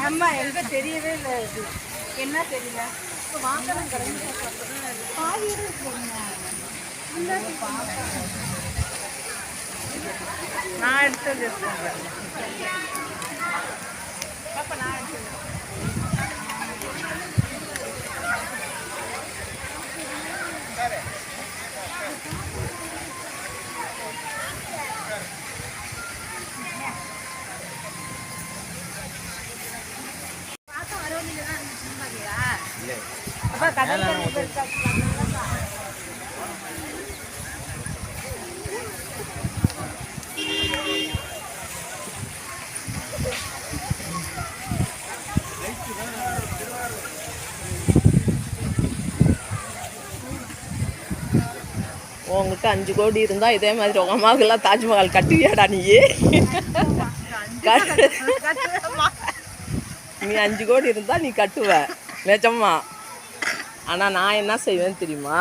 அம்மா எங்க தெரியவே இல்லை இது. என்ன தெரியல? வாங்கலாம் கிடையாது பாயிரம் நான் எடுத்து நான் எடுத்து உங்ககிட்ட அஞ்சு கோடி இருந்தால் இதே மாதிரி உங்கள் அம்மாவுக்கெல்லாம் தாஜ்மஹால் கட்டுவியாடா நீ நீ அஞ்சு கோடி இருந்தால் நீ கட்டுவ. நிஜமா. ஆனால் நான் என்ன செய்வேன் தெரியுமா?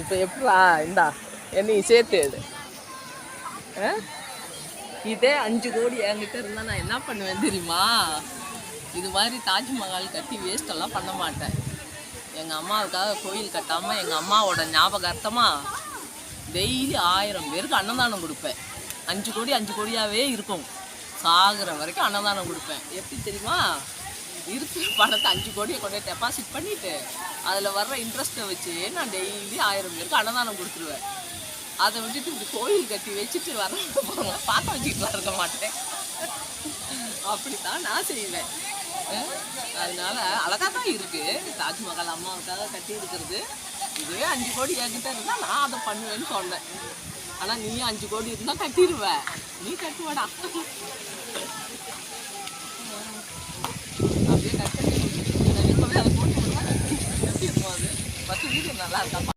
இப்போ எப்படா இந்தா என்னையும் சேர்த்து எடு. ஆ? இதே அஞ்சு கோடி என்கிட்ட இருந்தால் நான் என்ன பண்ணுவேன் தெரியுமா? இது மாதிரி தாஜ்மஹால் கட்டி வேஸ்டெல்லாம் பண்ண மாட்டேன். எங்கள் அம்மாவுக்காக கோயில் கட்டாமல் எங்கள் அம்மாவோட ஞாபகார்த்தமாக டெய்லி ஆயிரம் பேருக்கு அன்னதானம் கொடுப்பேன். அஞ்சு கோடி அஞ்சு கோடியாகவே இருக்கும். சாகுற வரைக்கும் அன்னதானம் கொடுப்பேன். எப்படி தெரியுமா? இருக்கிற பணத்தை அஞ்சு கோடியை கொண்டு டெபாசிட் பண்ணிவிட்டு அதில் வர்ற இன்ட்ரெஸ்ட்டை வச்சு நான் டெய்லி ஆயிரம் பேருக்கு அன்னதானம் கொடுத்துருவேன். அதை விட்டுட்டு இப்படி கோயில் கட்டி வச்சுட்டு வர போகிறவங்க பார்க்க வச்சுக்கிட்டு இருக்க மாட்டேன். அப்படித்தான் நான் செய்வேன். அதனால அழகாக தான் இருக்குது தாஜ்மஹால் அம்மாவுக்காக கட்டி இருக்கிறது. இதுவே அஞ்சு கோடி என்கிட்ட இருந்தால் நான் அதை பண்ணுவேன்னு சொன்னேன். ஆனால் நீ அஞ்சு கோடி இருந்தால் கட்டிடுவ. நீ கட்டுவடா.